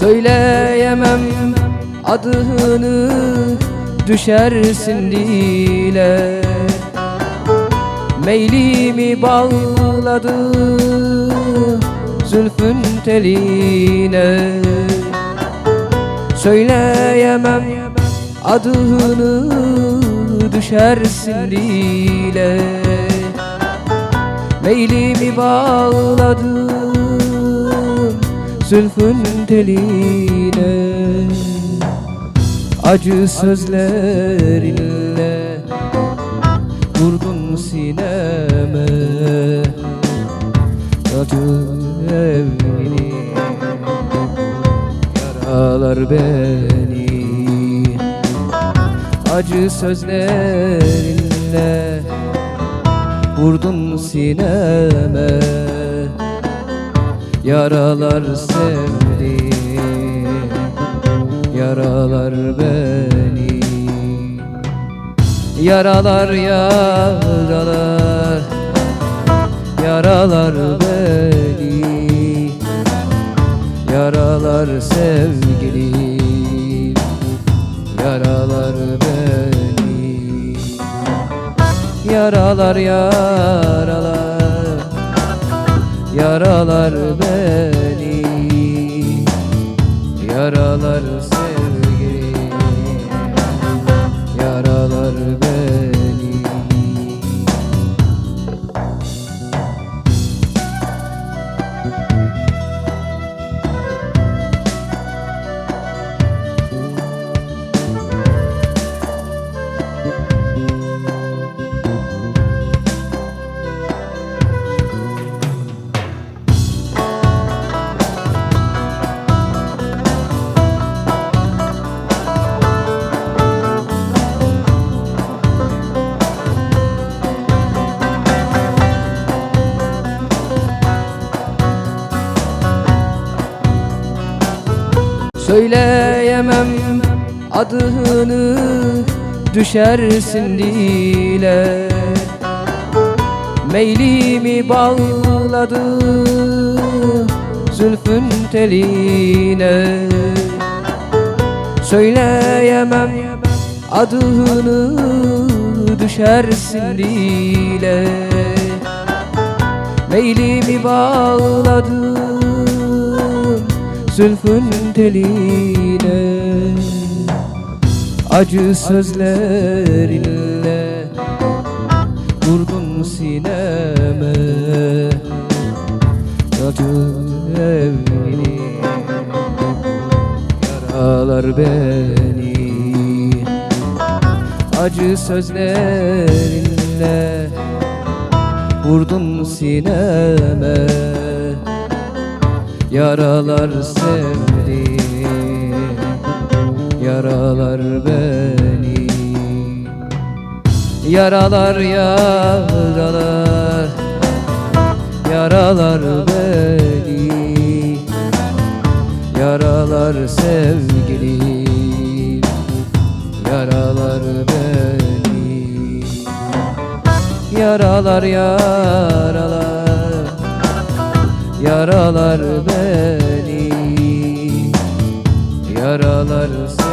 Söyleyemem adını düşersin dile. Meylimi bağladı zülfün teline. Söyleyemem adını düşersin dile. Meylimi bağladım zülfün teline Acı sözlerinle vurdun sineme. Acı evlini yaralar beni. Acı sözlerinle vurdun sineme Yaralar sevdi Yaralar beni. Yaralar yaralar Yaralar beni. Yaralar sevgilim Yaralar beni. Yaralar yaralar Yaralar beni Yaralar Söyleyemem adını düşersin dile. Meylimi bağladı zülfün teline. Söyleyemem adını düşersin dile. Meylimi bağladım zülfün teline Acı sözlerinle vurdun sineme. Acı evlini yaralar beni. Acı sözlerinle vurdun sineme Yaralar sevdi Yaralar beni. Yaralar yaralar Yaralar beni. Yaralar sevgilim Yaralar beni. Yaralar yaralar Yaralar beni Yaralar